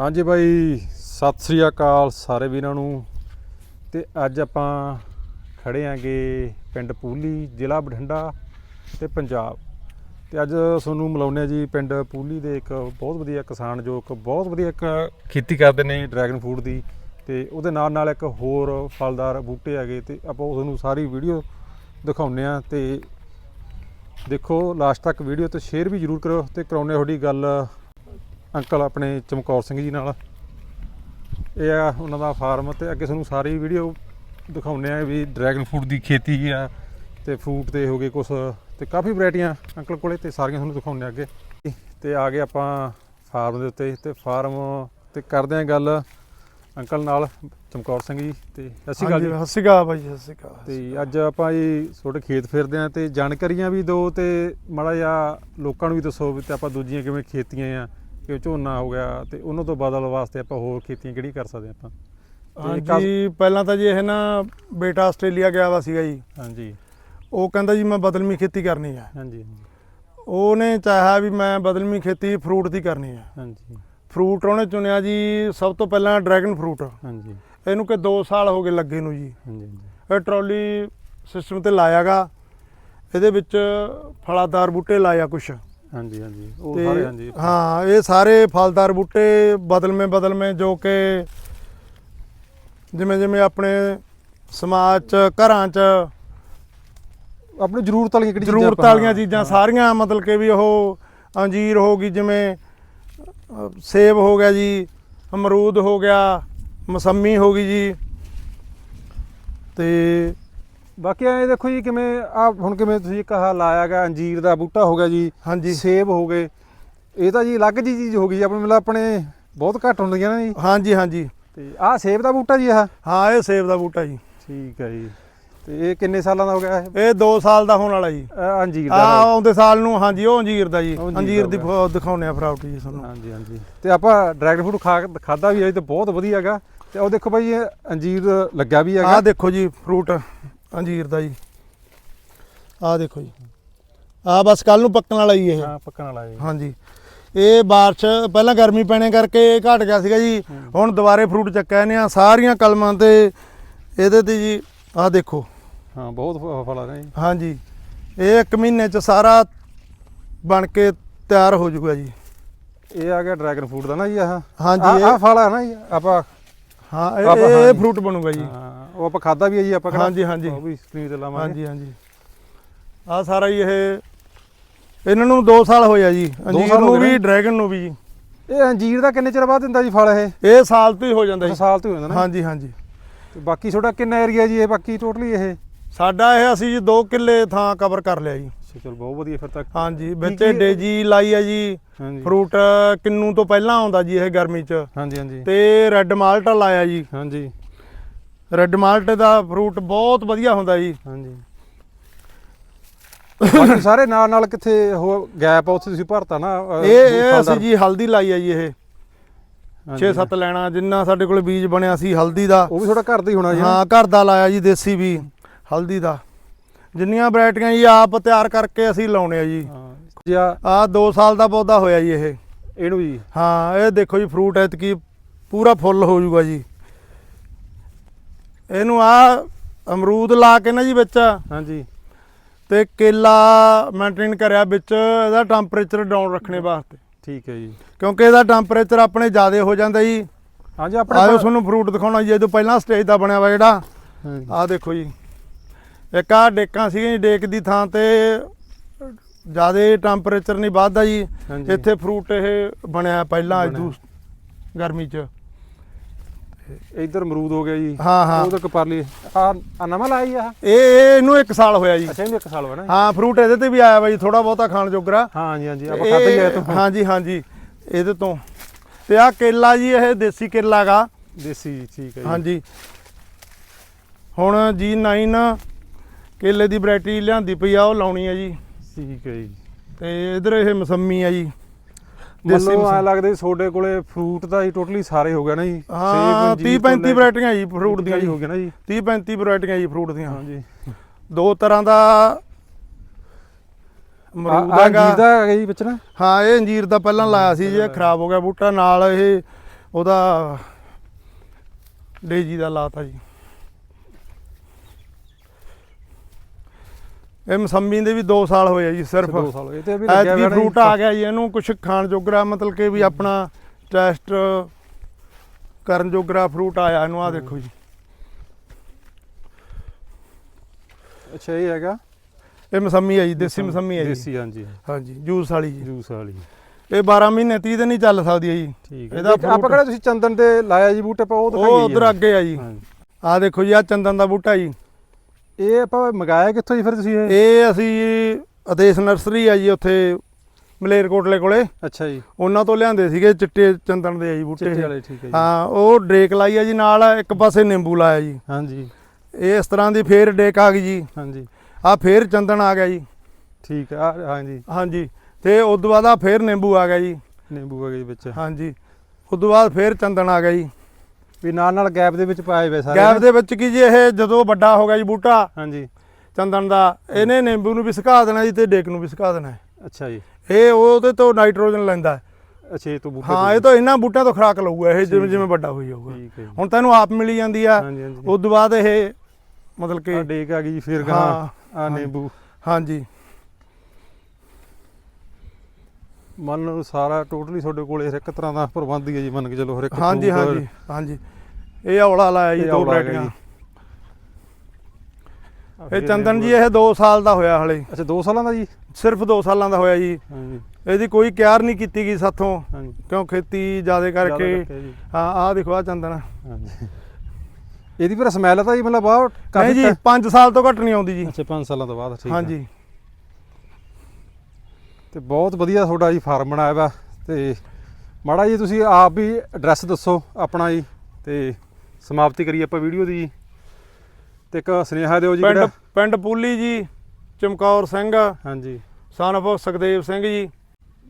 ਹਾਂਜੀ ਬਾਈ, ਸਤਿ ਸ੍ਰੀ ਅਕਾਲ ਸਾਰੇ ਵੀਰਾਂ ਨੂੰ। ਤੇ ਅੱਜ ਆਪਾਂ ਖੜੇ ਆਂਗੇ ਪਿੰਡ ਪੂਲੀ, ਜ਼ਿਲ੍ਹਾ ਬਠਿੰਡਾ ਤੇ ਪੰਜਾਬ। ਤੇ ਅੱਜ ਤੁਹਾਨੂੰ ਮਿਲਾਉਂਦੇ ਆ ਜੀ ਪਿੰਡ ਪੂਲੀ ਦੇ ਇੱਕ ਬਹੁਤ ਵਧੀਆ ਕਿਸਾਨ ਜੋ ਇੱਕ ਬਹੁਤ ਵਧੀਆ ਇੱਕ ਖੇਤੀ ਕਰਦੇ ਨੇ ਡਰੈਗਨ ਫਰੂਟ ਦੀ। ਤੇ ਉਹਦੇ ਨਾਲ ਨਾਲ ਇੱਕ ਹੋਰ ਫਲਦਾਰ ਬੂਟੇ ਹੈਗੇ ਤੇ ਆਪਾਂ ਉਹ ਤੁਹਾਨੂੰ ਸਾਰੀ ਵੀਡੀਓ ਦਿਖਾਉਂਦੇ ਆ। ਤੇ ਦੇਖੋ ਲਾਸਟ ਤੱਕ ਵੀਡੀਓ ਤੇ ਸ਼ੇਅਰ ਵੀ ਜਰੂਰ ਕਰੋ ਤੇ ਕਰਾਉਣੇ ਤੁਹਾਡੀ ਗੱਲ। ਅੰਕਲ ਆਪਣੇ ਚਮਕੌਰ ਸਿੰਘ ਜੀ ਨਾਲ। ਇਹ ਆ ਉਹਨਾਂ ਦਾ ਫਾਰਮ ਤੇ ਅੱਗੇ ਤੁਹਾਨੂੰ ਸਾਰੀ ਵੀਡੀਓ ਦਿਖਾਉਂਦੇ ਆ ਵੀ ਡਰੈਗਨ ਫਰੂਟ ਦੀ ਖੇਤੀ ਆ ਤੇ ਫਰੂਟ ਤੇ ਹੋ ਗਏ ਕੁਛ ਤੇ ਕਾਫੀ ਵੈਰਾਈਟੀਆਂ ਅੰਕਲ ਕੋਲੇ ਤੇ ਸਾਰੀਆਂ ਤੁਹਾਨੂੰ ਦਿਖਾਉਂਦੇ ਆ ਅੱਗੇ। ਤੇ ਆ ਗਏ ਆਪਾਂ ਫਾਰਮ ਦੇ ਉੱਤੇ ਤੇ ਫਾਰਮ ਤੇ ਕਰਦੇ ਆ ਗੱਲ ਅੰਕਲ ਨਾਲ ਚਮਕੌਰ ਸਿੰਘ ਜੀ ਤੇ ਸਤਿ ਸ਼੍ਰੀ ਅਕਾਲ ਜੀ। ਸਤਿ ਸ਼੍ਰੀ ਅਕਾਲ ਭਾਈ ਸਤਿ ਸ਼੍ਰੀ ਅਕਾਲ ਤੇ ਅੱਜ ਆਪਾਂ ਜੀ ਤੁਹਾਡੇ ਖੇਤ ਫਿਰਦੇ ਆ ਤੇ ਜਾਣਕਾਰੀਆਂ ਵੀ ਦਿਓ ਤੇ ਮਾੜਾ ਜਿਹਾ ਲੋਕਾਂ ਨੂੰ ਵੀ ਦੱਸੋ ਵੀ ਤੇ ਆਪਾਂ ਦੂਜੀਆਂ ਕਿਵੇਂ ਖੇਤੀਆਂ ਆ। ਕਿ ਝੋਨਾ ਹੋ ਗਿਆ ਤੇ ਉਹਨਾਂ ਤੋਂ ਬਦਲ ਵਾਸਤੇ ਆਪਾਂ ਹੋਰ ਖੇਤੀਆਂ ਕਿਹੜੀ ਕਰ ਸਕਦੇ ਆਪਾਂ? ਹਾਂਜੀ ਪਹਿਲਾਂ ਤਾਂ ਜੀ ਇਹ ਨਾ ਬੇਟਾ ਆਸਟ੍ਰੇਲੀਆ ਗਿਆ ਵਾ ਸੀਗਾ ਜੀ। ਹਾਂਜੀ। ਉਹ ਕਹਿੰਦਾ ਜੀ ਮੈਂ ਬਦਲਮੀ ਖੇਤੀ ਕਰਨੀ ਹੈ ਹਾਂਜੀ ਉਹਨੇ ਚਾਹਿਆ ਵੀ ਮੈਂ ਬਦਲਮੀ ਖੇਤੀ ਫਰੂਟ ਦੀ ਕਰਨੀ ਹੈ ਹਾਂਜੀ। ਫਰੂਟ ਉਹਨੇ ਚੁਣਿਆ ਜੀ ਸਭ ਤੋਂ ਪਹਿਲਾਂ ਡਰੈਗਨ ਫਰੂਟ। ਹਾਂਜੀ। ਇਹਨੂੰ ਕਿ 2 ਸਾਲ ਹੋ ਗਏ ਲੱਗੇ ਨੂੰ ਜੀ। ਹਾਂਜੀ ਇਹ ਟਰਾਲੀ ਸਿਸਟਮ ਤੇ ਲਾਇਆਗਾ। ਇਹਦੇ ਵਿੱਚ ਫਲਾਦਾਰ ਬੂਟੇ ਲਾਇਆ ਕੁਛ। ਹਾਂਜੀ ਹਾਂਜੀ। ਉਹ ਤੇ ਸਾਰੇ ਹਾਂਜੀ। ਹਾਂ ਇਹ ਸਾਰੇ ਫਲਦਾਰ ਬੂਟੇ ਬਦਲਵੇਂ ਬਦਲਵੇਂ ਜੋ ਕਿ ਜਿਵੇਂ ਜਿਵੇਂ ਆਪਣੇ ਸਮਾਜ ਚ ਘਰਾਂ ਚ ਆਪਣੇ ਜ਼ਰੂਰਤ ਵਾਲੀਆਂ ਕਿਹੜੀ ਜ਼ਰੂਰਤ ਆਪਾਂ- ਵਾਲੀਆਂ ਚੀਜ਼ਾਂ ਸਾਰੀਆਂ ਮਤਲਬ ਕਿ ਵੀ ਉਹ ਅੰਜੀਰ ਹੋ ਗਈ ਜਿਵੇਂ ਸੇਬ ਹੋ ਗਿਆ ਜੀ ਅਮਰੂਦ ਹੋ ਗਿਆ ਮਸੰਮੀ ਹੋ ਗਈ ਜੀ। ਤੇ ਬਾਕੀ ਐ ਦੇਖੋ ਜੀ ਕਿਵੇਂ ਆ ਹੁਣ ਕਿਵੇਂ ਤੁਸੀਂ ਕਹਾ ਲਾਇਆਗਾ ਅੰਜੀਰ ਦਾ ਬੂਟਾ ਹੋ ਗਿਆ ਜੀ ਹਾਂਜੀ। ਸੇਬ ਹੋ ਗਏ। ਇਹ ਤਾਂ ਜੀ ਅਲੱਗ ਜੀ ਚੀਜ਼ ਹੋ ਗਈ ਜੀ, ਆਪਣੇ ਮਤਲਬ ਆਪਣੇ ਬਹੁਤ ਘੱਟ ਹੁੰਦੀਆਂ ਨਾ ਜੀ। ਹਾਂਜੀ ਹਾਂਜੀ। ਤੇ ਆਹ ਸੇਬ ਦਾ ਬੂਟਾ ਜੀ ਆਹ? ਹਾਂ ਇਹ ਸੇਬ ਦਾ ਬੂਟਾ ਜੀ। ਠੀਕ ਹੈ ਜੀ। ਤੇ ਇਹ ਕਿੰਨੇ ਸਾਲਾਂ ਦਾ ਹੋ ਗਿਆ ਇਹ? ਇਹ 2 ਸਾਲ ਦਾ ਹੋਣ ਵਾਲਾ ਜੀ। ਆਹ ਅੰਜੀਰ ਆ ਦਾ ਆਉਂਦੇ ਸਾਲ ਨੂੰ ਹਾਂਜੀ ਉਹ ਅੰਜੀਰ ਦਾ ਜੀ। ਅੰਜੀਰ ਅੰਜੀਰ ਦਾ ਦੀ ਗਿਆ। ਫ- ਦਿਖਾਉਂਦੇ ਆ ਫਰਾਉਟੀ ਜੀ ਤੁਹਾਨੂੰ। ਹਾਂਜੀ ਹਾਂਜੀ। ਤੇ ਆਪਾਂ ਡਰੈਗਨ ਫਰੂਟ ਖਾ ਖਾਦਾ ਵੀ ਹੈ ਤੇ ਬਹੁਤ ਵਧੀਆ ਹੈਗਾ। ਤੇ ਉਹ ਦੇਖੋ ਭਾਈ ਇਹ ਅੰਜੀਰ ਲੱਗਿਆ ਵੀ ਆਹ ਹੈਗਾ ਦੇਖੋ ਜੀ ਫਰੂਟ। ਅੰਜੀਰ ਦਾ ਜੀ। ਆਹ ਦੇਖੋ ਜੀ। ਆਹ ਬਸ ਕੱਲ ਨੂੰ ਪੱਕਣ ਵਾਲਾ ਹੀ ਇਹ। ਹਾਂ ਪੱਕਣ ਵਾਲਾ ਜੀ। ਹਾਂਜੀ। ਇਹ ਬਾਰਿਸ਼ ਪਹਿਲਾਂ ਗਰਮੀ ਪੈਣੇ ਕਰਕੇ ਇਹ ਘਟ ਗਿਆ ਸੀਗਾ ਜੀ। ਹੁਣ ਦੁਬਾਰੇ ਫਰੂਟ ਚੱਕਿਆ ਨੇ ਆ ਸਾਰੀਆਂ ਕਲਮਾਂ ਤੇ ਇਹਦੇ ਤੇ ਜੀ ਆਹ ਦੇਖੋ। ਹਾਂ ਬਹੁਤ ਫਲ ਆ ਰਹੇ ਜੀ ਹਾਂਜੀ। ਇਹ ਇੱਕ ਮਹੀਨੇ ਚ ਸਾਰਾ ਬਣ ਕੇ ਤਿਆਰ ਹੋ ਜਾਊਗਾ ਜੀ। ਇਹ ਆ ਗਿਆ ਡਰੈਗਨ ਫਰੂਟ ਦਾ ਨਾ ਜੀ ਆਹ। ਹਾਂਜੀ, ਇਹ- ਆਹ ਫਲ ਆ ਨਾ ਜੀ ਆਪਾਂ ਹਾਂ ਇਹ-। ਫਰੂਟ ਬਣੂਗਾ ਜੀ। ਹਾਂ, ਉਹ ਆਪਾਂ ਖਾਦਾ ਵੀ ਹੈ ਜੀ ਆਪਾਂ ਕਿਹੜਾ- ਹਾਂਜੀ, ਹਾਂਜੀ। ਉਹ ਵੀ ਸਕਰੀਨ ਤੇ ਲਾਵਾਂਗੇ। ਹਾਂਜੀ ਹਾਂਜੀ। ਆਹ ਸਾਰਾ ਹੀ ਇਹ ਇਹਨਾਂ ਨੂੰ 2 ਸਾਲ ਹੋਇਆ ਜੀ। ਅੰਜੀਰ ਸਾਲ ਹੋ ਨੂੰ ਗਏ ਵੀ ਨੇ? ਡਰੈਗਨ ਨੂੰ ਵੀ ਜੀ। ਇਹ ਅੰਜੀਰ ਦਾ ਕਿੰਨੇ ਚਿਰ ਬਾਅਦ ਦਿੰਦਾ ਜੀ ਫਲ ਇਹ? ਇਹ ਸਾਲ ਤੋਂ ਹੀ ਹੋ ਜਾਂਦਾ ਜੀ। ਸਾਲ ਤੋਂ ਹੀ ਹੁੰਦਾ ਨਾ? ਹਾਂਜੀ ਹਾਂਜੀ। ਤੇ ਬਾਕੀ ਤੁਹਾਡਾ ਕਿੰਨਾ ਏਰੀਆ ਜੀ ਇਹ ਬਾਕੀ ਟੋਟਲੀ ਇਹ? ਸਾਡਾ ਇਹ ਅਸੀਂ ਜੀ 2 ਕਿੱਲੇ ਥਾਂ ਕਵਰ ਕਰ ਲਿਆ ਜੀ। ਚਲ ਬਹੁਤ ਵਧੀਆ ਫਿਰ ਤਾਂ। ਹਾਂਜੀ ਵਿੱਚ ਕੀ- ਡੇਜੀ ਲਾਈ ਆ ਜੀ। ਹਾਂਜੀ। ਫਰੂਟ ਕਿੰਨੂ ਤੋਂ ਪਹਿਲਾਂ ਆਉਂਦਾ ਜੀ ਇਹ ਗਰਮੀ ਚ। ਹਾਂਜੀ ਹਾਂਜੀ। ਤੇ ਰੈੱਡ ਮਾਲਟਾ ਲਾਇਆ ਜੀ। ਹਾਂਜੀ। ਰੈੱਡ ਮਾਲਟੇ ਦਾ ਫਰੂਟ ਬਹੁਤ ਵਧੀਆ ਹੁੰਦਾ ਜੀ। ਹਾਂਜੀ। ਬਾਕੀ ਸਾਰੇ ਨਾਲ ਨਾਲ ਕਿੱਥੇ ਉਹ ਗੈਪ ਆ ਉੱਥੇ ਤੁਸੀਂ ਭਰਤਾ ਨਾ ਅਹ, ਇਹ ਇਹ ਅਸੀਂ ਜੀ ਹਲਦੀ ਲਾਈ ਆ ਜੀ ਇਹ। ਹਾਂਜੀ। 6-7 ਲੈਣਾ ਜਿੰਨਾ ਸਾਡੇ ਕੋਲ ਬੀਜ ਬਣਿਆ ਸੀ ਹਲਦੀ ਦਾ। ਉਹ ਵੀ ਤੁਹਾਡਾ ਘਰ ਦਾ ਹੀ ਹੋਣਾ ਜੀ? ਹਾਂ ਘਰ ਦਾ ਲਾਇਆ ਜੀ ਦੇਸੀ ਵੀ ਹਲਦੀ ਦਾ। ਜਿੰਨੀਆਂ ਵੈਰਾਈਟੀਆਂ ਜੀ ਆਪ ਤਿਆਰ ਕਰਕੇ ਅਸੀਂ ਲਾਉਣੇ ਆ ਜੀ। ਹਾਂ। ਜੀ ਆ ਆ 2 ਸਾਲ ਦਾ ਪੌਦਾ ਹੋਇਆ ਜੀ ਇਹ। ਇਹਨੂੰ ਜੀ? ਹਾਂ ਇਹ ਦੇਖੋ ਜੀ ਫਰੂਟ ਐਤਕੀ ਪੂਰਾ ਫੁੱਲ ਹੋ ਜਾਊਗਾ ਜੀ। ਇਹਨੂੰ ਆ ਅਮਰੂਦ ਲਾ ਕੇ ਨਾ ਜੀ ਵਿੱਚ। ਹਾਂਜੀ। ਤੇ ਕੇਲਾ ਮੇਨਟੇਨ ਕਰਿਆ ਵਿੱਚ ਇਹਦਾ ਟੈਂਪਰੇਚਰ ਡਾਊਨ ਰੱਖਣੇ ਵਾਸਤੇ। ਠੀਕ ਹੈ ਜੀ। ਕਿਉਂਕਿ ਇਹਦਾ ਟੈਂਪਰੇਚਰ ਆਪਣੇ ਜ਼ਿਆਦਾ ਹੋ ਜਾਂਦਾ ਜੀ। ਹਾਂਜੀ ਆਪਣੇ ਕੋਲ- ਤੁਹਾਨੂੰ ਫਰੂਟ ਦਿਖਾਉਣਾ ਜੀ ਇਹਦੋਂ ਪਹਿਲਾਂ ਸਟੇਜ ਦਾ ਬਣਿਆ ਵਾ ਜਿਹੜਾ। ਆਹ ਦੇਖੋ ਜੀ। ਇੱਕ ਆ ਡੇਕਾਂ ਸੀਗੀਆਂ ਜੀ ਡੇਕ ਦੀ ਥਾਂ ਤੇ ਜ਼ਿਆਦਾ ਟੈਂਪਰੇਚਰ ਨਹੀਂ ਵੱਧਦਾ ਜੀ। ਇੱਥੇ ਫਰੂਟ ਇਹ ਬਣਿਆ ਪਹਿਲਾਂ। ਦੂਸ ਗਰਮੀ ਚ। ਇੱਧਰ ਅਮਰੂਦ ਹੋ ਗਿਆ ਜੀ। ਹਾਂ ਹਾਂ। ਉਹ ਤਾਂ ਕਪਾਰਲੀ ਆ ਨਵਾਂ ਜੀ ਆ ਇਹ ਇਹ ਇਹਨੂੰ 1 ਸਾਲ ਹੋਇਆ ਜੀ। ਅੱਛਾ ਇਹਨੂੰ ਇੱਕ ਸਾਲ ਹੋਇਆ ਨਾ ਹਾਂ ਫਰੂਟ ਇਹਦੇ ਤੇ ਵੀ ਆਇਆ ਜੀ ਥੋੜਾ ਬਹੁਤਾ ਖਾਣ ਜੋਗਰਾ ਹਾਂ ਹਾਂਜੀ ਹਾਂਜੀ ਆਪਾਂ ਖਾਧਾ ਹੀ ਆਇਆ ਤੋਂ ਹਾਂਜੀ ਹਾਂਜੀ। ਇਹਦੇ ਤੋਂ। ਤੇ ਆ ਕੇਲਾ ਜੀ ਇਹ ਦੇਸੀ ਕੇਲਾ ਗਾ। ਦੇਸੀ ਠੀਕ ਹੈ ਜੀ। ਹਾਂਜੀ। ਹੁਣ G9 ਕੇਲੇ ਦੀ ਵੈਰਾਈਟੀ ਲਿਆਂਦੀ ਪਈ ਆ ਉਹ ਲਾਉਣੀ ਆ ਜੀ। ਠੀਕ ਹੈ ਜੀ। ਤੇ ਇਧਰ ਇਹ ਮਸੰਮੀ ਆ ਜੀ। ਮੈਨੂੰ ਆ। ਲੱਗਦਾ ਤੁਹਾਡੇ ਕੋਲੇ ਫਰੂਟ ਦਾ ਹੀ ਟੋਟਲੀ ਸਾਰੇ ਹੋ ਗਿਆ ਨਾ ਜੀ। ਹਾਂ 30 35 ਵੈਰਾਈਟੀਆਂ ਜੀ ਫਰੂਟ ਦੀਆਂ ਹੀ ਜੀ। ਹੋ ਗਿਆ ਨਾ ਜੀ। 30 35 ਵੈਰਾਈਟੀਆਂ ਜੀ ਫਰੂਟ ਦੀਆਂ। ਹਾਂਜੀ ਦੋ ਤਰ੍ਹਾਂ ਦਾ ਅਮਰੂਦ ਹੈਗਾ। ਦਾ ਹੈਗਾ ਜੀ ਵਿੱਚ ਨਾ? ਹਾਂ ਇਹ ਅੰਜੀਰ ਦਾ ਪਹਿਲਾਂ ਲਾਇਆ ਸੀ ਜੇ ਖਰਾਬ ਹੋ ਗਿਆ ਬੂਟਾ। ਨਾਲ ਇਹ ਉਹਦਾ ਡੇਜੀ ਦਾ ਲਾਤਾ ਜੀ। ਇਹ ਮਸੰਮੀ ਦੇ ਵੀ 2 ਸਾਲ ਹੋਏ ਆ ਜੀ ਸਿਰਫ। 2 ਸਾਲ ਹੋਏ। ਤੇ ਵੀ ਲੱਗਿਆ ਨਾ ਫਰੂਟ। ਆ ਗਿਆ ਜੀ ਇਹਨੂੰ ਕੁਝ ਖਾਣ ਜੋਗਰਾ ਮਤਲਬ ਕਿ ਵੀ ਆਪਣਾ ਟੈਸਟ ਕਰਨ ਜੋਗਰਾ ਫਰੂਟ ਆਇਆ ਇਹਨੂੰ ਆ ਦੇਖੋ ਜੀ। ਅੱਛਾ ਇਹ ਹੈਗਾ? ਇਹ ਮਸੰਮੀ ਹੈ ਜੀ ਦੇਸੀ ਮਸੰਮੀ ਹੈ ਜੀ। ਦੇਸੀ ਹਾਂਜੀ। ਹਾਂਜੀ ਜੂਸ ਵਾਲੀ ਜੀ। ਜੂਸ ਵਾਲੀ। ਇਹ 12 ਮਹੀਨੇ 30 ਦਿਨ ਹੀ ਚੱਲ ਸਕਦੀ ਹੈ ਜੀ। ਠੀਕ ਹੈ ਇਹਦਾ ਆਪਾਂ ਕਿਹੜਾ ਤੁਸੀਂ ਚੰਦਨ ਤੇ ਲਾਇਆ ਜੀ ਬੂਟੇ ਪਾ ਉਹ ਦਿਖਾਈਏ ਉਹ ਉਧਰ ਅੱਗੇ ਆ ਜੀ। ਹਾਂਜੀ। ਆ ਦੇਖੋ ਜੀ ਆ ਚੰਦਨ ਦਾ ਬੂਟਾ ਜੀ। ਇਹ ਆਪਾਂ ਮੰਗਾਇਆ ਕਿੱਥੋਂ ਜੀ ਫਿਰ ਤੁਸੀਂ ਇਹ? ਇਹ ਅਸੀਂ ਆਦੇਸ਼ ਨਰਸਰੀ ਆ ਜੀ ਉੱਥੇ ਮਲੇਰਕੋਟਲੇ ਕੋਲੇ। ਅੱਛਾ ਜੀ। ਉਹਨਾਂ ਤੋਂ ਲਿਆਂਦੇ ਸੀਗੇ ਚਿੱਟੇ ਚੰਦਨ ਦੇ ਆ ਜੀ ਬੂਟੇ। ਚਿੱਟੇ ਵਾਲੇ ਠੀਕ ਹੈ ਜੀ। ਹਾਂ ਉਹ ਡਰੇਕ ਲਾਈ ਆ ਜੀ ਨਾਲ ਇੱਕ ਪਾਸੇ ਨਿੰਬੂ ਲਾਇਆ ਜੀ। ਹਾਂਜੀ। ਇਹ ਇਸ ਤਰ੍ਹਾਂ ਦੀ ਫੇਰ ਡੇਕ ਆ ਗਈ ਜੀ। ਹਾਂਜੀ। ਆ ਫੇਰ ਚੰਦਨ ਆ ਗਿਆ ਜੀ। ਠੀਕ ਆ ਹਾਂਜੀ। ਹਾਂਜੀ। ਤੇ ਉਸ ਤੋਂ ਬਾਅਦ ਆ ਫੇਰ ਨਿੰਬੂ ਆ ਗਿਆ ਜੀ। ਨਿੰਬੂ ਆ ਗਏ ਵਿੱਚ। ਹਾਂਜੀ। ਉਸ ਤੋਂ ਬਾਅਦ ਫੇਰ ਚੰਦਨ ਆ ਗਿਆ ਜੀ। ਵੀ ਨਾਲ ਨਾਲ ਗੈਪ ਦੇ ਵਿੱਚ ਪਾਏ ਵੇ ਸਾਰੇ ਗੈਪ ਦੇ ਵਿੱਚ ਕੀ ਜੀ ਇਹ ਜਦੋਂ ਵੱਡਾ ਹੋ ਗਿਆ ਜੀ ਬੂਟਾ ਹਾਂਜੀ। ਚੰਦਨ ਦਾ ਇਹਨੇ ਨਿੰਬੂ ਨੂੰ ਵੀ ਸੁਕਾ ਦੇਣਾ ਜੀ ਤੇ ਡੇਕ ਨੂੰ ਵੀ ਸੁਕਾ ਦੇਣਾ। ਅੱਛਾ ਜੀ। ਇਹ ਉਹਦੇ ਤੋਂ ਨਾਈਟ੍ਰੋਜਨ ਲੈਂਦਾ। ਅੱਛਾ ਇਹ ਤੋਂ ਬੂਟੇ ਹਾਂ ਤੋਂ- ਇਹ ਤਾਂ ਇਹਨਾਂ ਬੂਟਿਆਂ ਤੋਂ ਖੁਰਾਕ ਲਊਗਾ ਇਹ ਜਿਵੇਂ ਜਿਵੇਂ। ਵੱਡਾ ਹੋਈ ਜਾਊਗਾ। ਹੁਣ ਤੈਨੂੰ ਆਪ ਮਿਲੀ ਜਾਂਦੀ ਆ। ਉਸ ਤੋਂ ਬਾਅਦ ਇਹ ਮਤਲਬ ਕਿ ਡੇਕ ਆ ਗਈ ਜੀ ਫਿਰ ਗਾਂ ਆ। ਨਿੰਬੂ। ਹਾਂਜੀ। ਮੰਨ ਲਓ ਸਾਰਾ ਟੋਟਲੀ ਤੁਹਾਡੇ ਕੋਲੇ ਹਰ ਇੱਕ ਤਰ੍ਹਾਂ ਦਾ ਪ੍ਰਬੰਧ ਹੀ ਹੈ ਜੀ ਮੰਨ ਕੇ ਚਲੋ ਹਰ ਇੱਕ ਹਾਂਜੀ ਹਾਂਜੀ ਹਾਂਜੀ। ਇਹ ਔਲਾ ਲਾਇਆ ਜੀ ਦੋ ਔਲਾ ਹੈਗਾ ਬਰੈਟੀਆਂ ਜੀ। ਆ ਇਹ ਚੰਦਨ ਜੀ ਇਹ 2 ਸਾਲ ਦਾ ਹੋਇਆ ਹਲੇ। ਅੱਛਾ 2 ਸਾਲਾਂ ਦਾ ਜੀ? ਸਿਰਫ 2 ਸਾਲਾਂ ਦਾ ਹੋਇਆ ਜੀ। ਹਾਂਜੀ। ਇਹਦੀ ਕੋਈ ਕਿਆਰ ਨਹੀਂ ਕੀਤੀ ਗਈ ਸਾਥੋਂ। ਕਿਉਂ ਖੇਤੀ ਜ਼ਿਆਦਾ ਕਰਕੇ। ਹਾਂ ਆਹ ਦੇਖੋ ਆ ਚੰਦਨ। ਹਾਂਜੀ। ਇਹਦੀ ਫਿਰ ਸਮੈਲ ਤਾਂ ਜੀ ਮਤਲਬ ਬਹੁਤ ਨਹੀਂ ਜੀ 5 ਸਾਲ ਤੋਂ ਘੱਟ ਨਹੀਂ ਆਉਂਦੀ ਜੀ। ਅੱਛਾ 5 ਸਾਲਾਂ ਤੋਂ ਬਾਅਦ ਠੀਕ ਹੈ ਹਾਂਜੀ। ਤੇ ਬਹੁਤ ਵਧੀਆ ਤੁਹਾਡਾ ਜੀ ਫਾਰਮ ਬਣਾਇਆ ਵਾ ਤੇ ਮਾੜਾ ਜੀ ਤੁਸੀਂ ਆਪ ਵੀ ਐਡਰੈਸ ਦੱਸੋ ਆਪਣਾ ਜੀ ਤੇ ਸਮਾਪਤੀ ਕਰੀਏ ਆਪਾਂ ਵੀਡੀਓ ਦੀ ਜੀ। ਤੇ ਇੱਕ ਸੁਨੇਹਾ ਦਿਓ ਜੀ ਪਿੰਡ ਪਿੰਡ ਪੂਲੀ ਜੀ ਚਮਕੌਰ ਸਿੰਘ। ਹਾਂਜੀ। ਸਨ ਸੁਖਦੇਵ ਸਿੰਘ ਜੀ।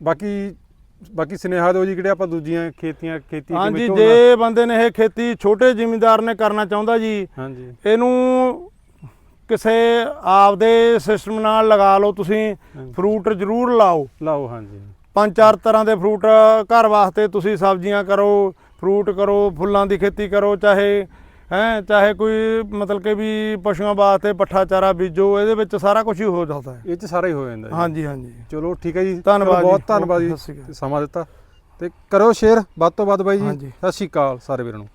ਬਾਕੀ ਬਾਕੀ ਸੁਨੇਹਾ ਦਿਓ ਜੀ ਕਿਹੜੇ ਆਪਾਂ ਦੂਜੀਆਂ ਖੇਤੀਆਂ ਖੇਤੀ ਹਾਂਜੀ ਜੇ ਬੰਦੇ ਨੇ ਇਹ ਖੇਤੀ ਛੋਟੇ ਜ਼ਿਮੀਂਦਾਰ ਨੇ ਕਰਨਾ ਚਾਹੁੰਦਾ ਜੀ ਹਾਂਜੀ। ਇਹਨੂੰ ਕਿਸੇ ਆਪਦੇ ਸਿਸਟਮ ਨਾਲ ਲਗਾ ਲਓ ਤੁਸੀਂ। ਫਰੂਟ ਜ਼ਰੂਰ ਲਾਓ। ਲਾਓ ਹਾਂਜੀ। ਪੰਜ ਚਾਰ ਤਰ੍ਹਾਂ ਦੇ ਫਰੂਟ ਘਰ ਵਾਸਤੇ ਤੁਸੀਂ ਸਬਜ਼ੀਆਂ ਕਰੋ ਫਰੂਟ ਕਰੋ ਫੁੱਲਾਂ ਦੀ ਖੇਤੀ ਕਰੋ ਚਾਹੇ ਹੈ ਚਾਹੇ ਕੋਈ ਮਤਲਬ ਕਿ ਵੀ ਪਸ਼ੂਆਂ ਵਾਸਤੇ ਪੱਠਾ ਚਾਰਾ ਬੀਜੋ ਇਹਦੇ ਵਿੱਚ ਸਾਰਾ ਕੁਝ ਹੀ ਹੋ ਜਾਂਦਾ ਹੈ। ਇਹ ਚ ਸਾਰਾ ਹੀ ਹੋ ਜਾਂਦਾ ਹਾਂਜੀ ਹਾਂਜੀ। ਚਲੋ ਠੀਕ ਹੈ ਜੀ। ਧੰਨਵਾਦ ਬਹੁਤ। ਧੰਨਵਾਦ ਜੀ। ਸਮਾਂ ਦਿੱਤਾ। ਤੇ ਕਰੋ ਸ਼ੇਅਰ। ਵੱਧ ਤੋਂ ਵੱਧ ਬਾਈ ਜੀ। ਸਤਿ ਸ਼੍ਰੀ ਅਕਾਲ ਸਾਰੇ ਵੀਰਾਂ ਨੂੰ।